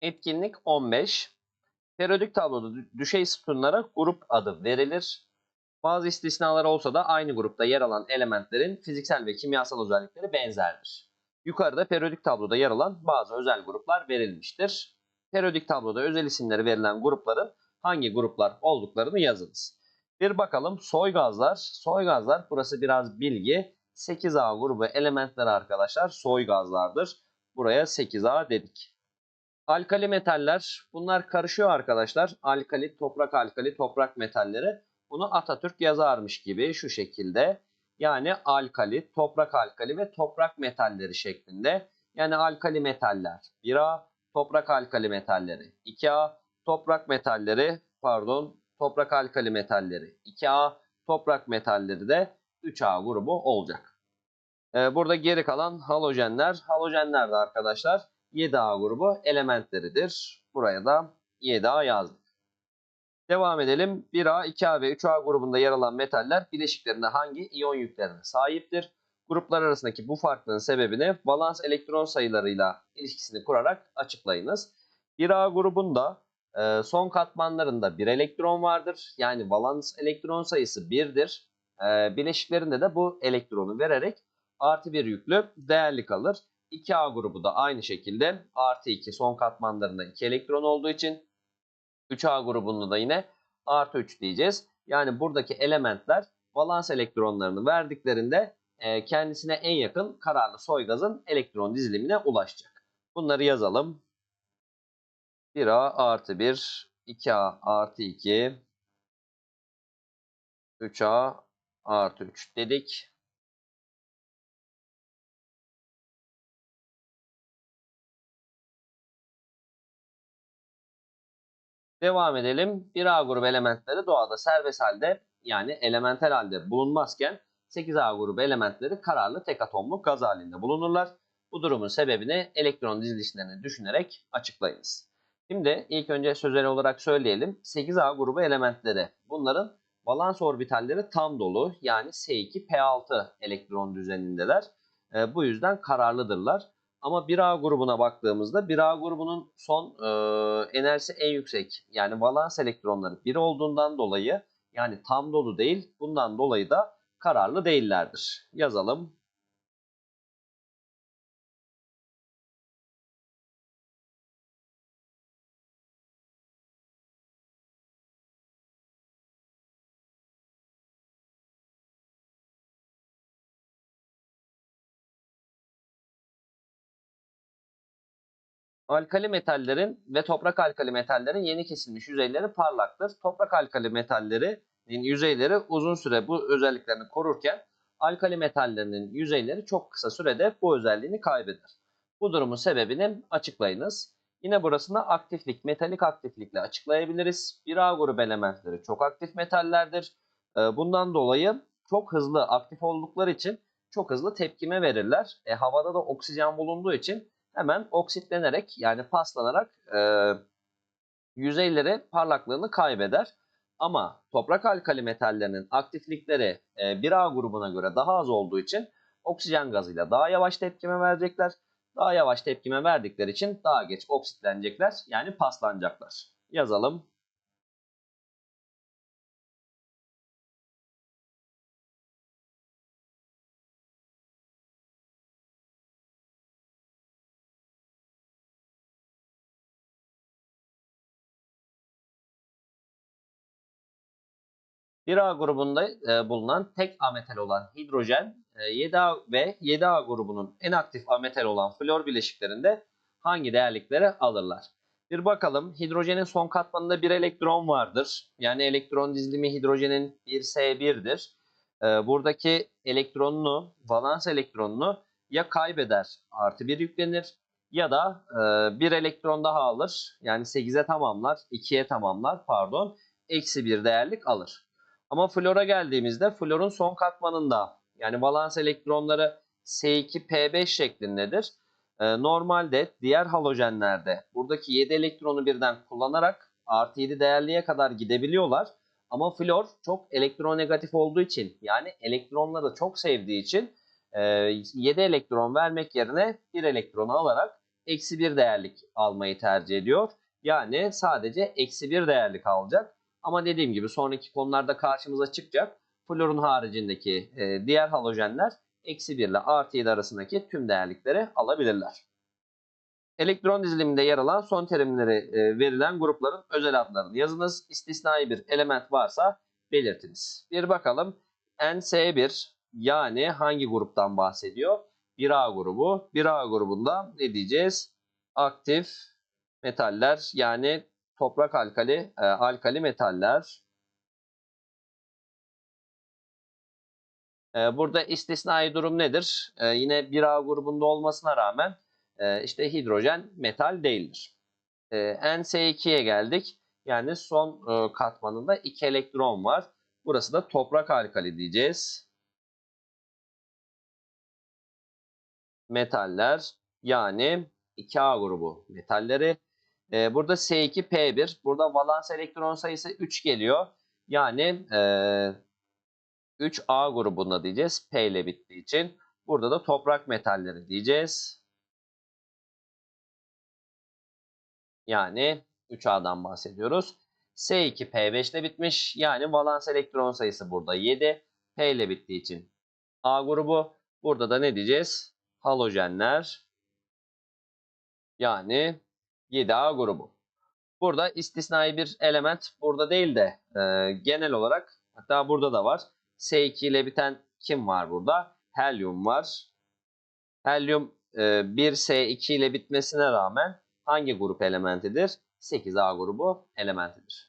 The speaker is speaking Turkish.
Etkinlik 15. Periyodik tabloda dü- düşey sütunlara grup adı verilir. Bazı istisnalar olsa da aynı grupta yer alan elementlerin fiziksel ve kimyasal özellikleri benzerdir. Yukarıda periyodik tabloda yer alan bazı özel gruplar verilmiştir. Periyodik tabloda özel isimleri verilen grupların hangi gruplar olduklarını yazınız. Bir bakalım soy gazlar. Soy gazlar burası biraz bilgi. 8A grubu elementler arkadaşlar soy gazlardır. Buraya 8A dedik. Alkali metaller bunlar karışıyor arkadaşlar. Alkali, toprak alkali, toprak metalleri. Bunu Atatürk yazarmış gibi şu şekilde. Yani alkali, toprak alkali ve toprak metalleri şeklinde. Yani alkali metaller 1A, toprak alkali metalleri 2A, toprak metalleri pardon toprak alkali metalleri 2A, toprak metalleri de 3A grubu olacak. Ee, burada geri kalan halojenler. Halojenler de arkadaşlar 7A grubu elementleridir. Buraya da 7A yazdık. Devam edelim. 1A, 2A ve 3A grubunda yer alan metaller bileşiklerinde hangi iyon yüklerine sahiptir? Gruplar arasındaki bu farklılığın sebebini valans elektron sayılarıyla ilişkisini kurarak açıklayınız. 1A grubunda e, son katmanlarında bir elektron vardır. Yani valans elektron sayısı 1'dir. E, bileşiklerinde de bu elektronu vererek artı bir yüklü değerli kalır. 2A grubu da aynı şekilde artı 2 son katmanlarında 2 elektron olduğu için 3A grubunda da yine artı 3 diyeceğiz. Yani buradaki elementler valans elektronlarını verdiklerinde e, kendisine en yakın kararlı soy gazın elektron dizilimine ulaşacak. Bunları yazalım. 1A artı 1, 2A artı 2, 3A artı 3 dedik. Devam edelim. 1A grubu elementleri doğada serbest halde yani elementel halde bulunmazken 8A grubu elementleri kararlı tek atomlu gaz halinde bulunurlar. Bu durumun sebebini elektron dizilişlerini düşünerek açıklayınız. Şimdi ilk önce sözel olarak söyleyelim. 8A grubu elementleri bunların valans orbitalleri tam dolu yani S2P6 elektron düzenindeler. E, bu yüzden kararlıdırlar. Ama 1A grubuna baktığımızda 1A grubunun son e, enerjisi en yüksek yani valans elektronları 1 olduğundan dolayı yani tam dolu değil bundan dolayı da kararlı değillerdir. Yazalım. Alkali metallerin ve toprak alkali metallerin yeni kesilmiş yüzeyleri parlaktır. Toprak alkali metallerinin yüzeyleri uzun süre bu özelliklerini korurken alkali metallerinin yüzeyleri çok kısa sürede bu özelliğini kaybeder. Bu durumun sebebini açıklayınız. Yine burasını aktiflik, metalik aktiflikle açıklayabiliriz. 1A grubu elementleri çok aktif metallerdir. Ee, Bundan dolayı çok hızlı aktif oldukları için çok hızlı tepkime verirler. E, havada da oksijen bulunduğu için hemen oksitlenerek yani paslanarak e, yüzeyleri parlaklığını kaybeder. Ama toprak alkali metallerinin aktiflikleri e, 1A grubuna göre daha az olduğu için oksijen gazıyla daha yavaş tepkime verecekler. Daha yavaş tepkime verdikleri için daha geç oksitlenecekler yani paslanacaklar. Yazalım. Bir A grubunda e, bulunan tek ametal olan hidrojen e, 7A ve 7A grubunun en aktif ametal olan flor bileşiklerinde hangi değerlikleri alırlar? Bir bakalım hidrojenin son katmanında bir elektron vardır. Yani elektron dizilimi hidrojenin 1s1'dir. E, buradaki elektronunu, valans elektronunu ya kaybeder artı bir yüklenir ya da e, bir elektron daha alır. Yani 8'e tamamlar, 2'ye tamamlar pardon, eksi bir değerlik alır. Ama flora geldiğimizde florun son katmanında yani valans elektronları S2P5 şeklindedir. Ee, normalde diğer halojenlerde buradaki 7 elektronu birden kullanarak artı 7 değerliğe kadar gidebiliyorlar. Ama flor çok elektronegatif olduğu için yani elektronları çok sevdiği için e, 7 elektron vermek yerine 1 elektronu alarak eksi 1 değerlik almayı tercih ediyor. Yani sadece eksi 1 değerlik alacak. Ama dediğim gibi sonraki konularda karşımıza çıkacak. Florun haricindeki e, diğer halojenler eksi 1 ile artı 7 arasındaki tüm değerlikleri alabilirler. Elektron diziliminde yer alan son terimleri e, verilen grupların özel adlarını yazınız. İstisnai bir element varsa belirtiniz. Bir bakalım. NS1 yani hangi gruptan bahsediyor? 1A grubu. 1A grubunda ne diyeceğiz? Aktif metaller yani toprak alkali, e, alkali metaller. E, burada istisnai durum nedir? E, yine 1A grubunda olmasına rağmen e, işte hidrojen metal değildir. E, NS2'ye geldik. Yani son e, katmanında 2 elektron var. Burası da toprak alkali diyeceğiz. Metaller yani 2A grubu metalleri. Ee, burada S2P1. Burada valans elektron sayısı 3 geliyor. Yani e, 3A grubunda diyeceğiz. P ile bittiği için. Burada da toprak metalleri diyeceğiz. Yani 3A'dan bahsediyoruz. S2 P5 ile bitmiş. Yani valans elektron sayısı burada 7. P ile bittiği için A grubu. Burada da ne diyeceğiz? Halojenler. Yani 7A grubu. Burada istisnai bir element burada değil de e, genel olarak hatta burada da var. S2 ile biten kim var burada? Helyum var. Helyum e, 1S2 ile bitmesine rağmen hangi grup elementidir? 8A grubu elementidir.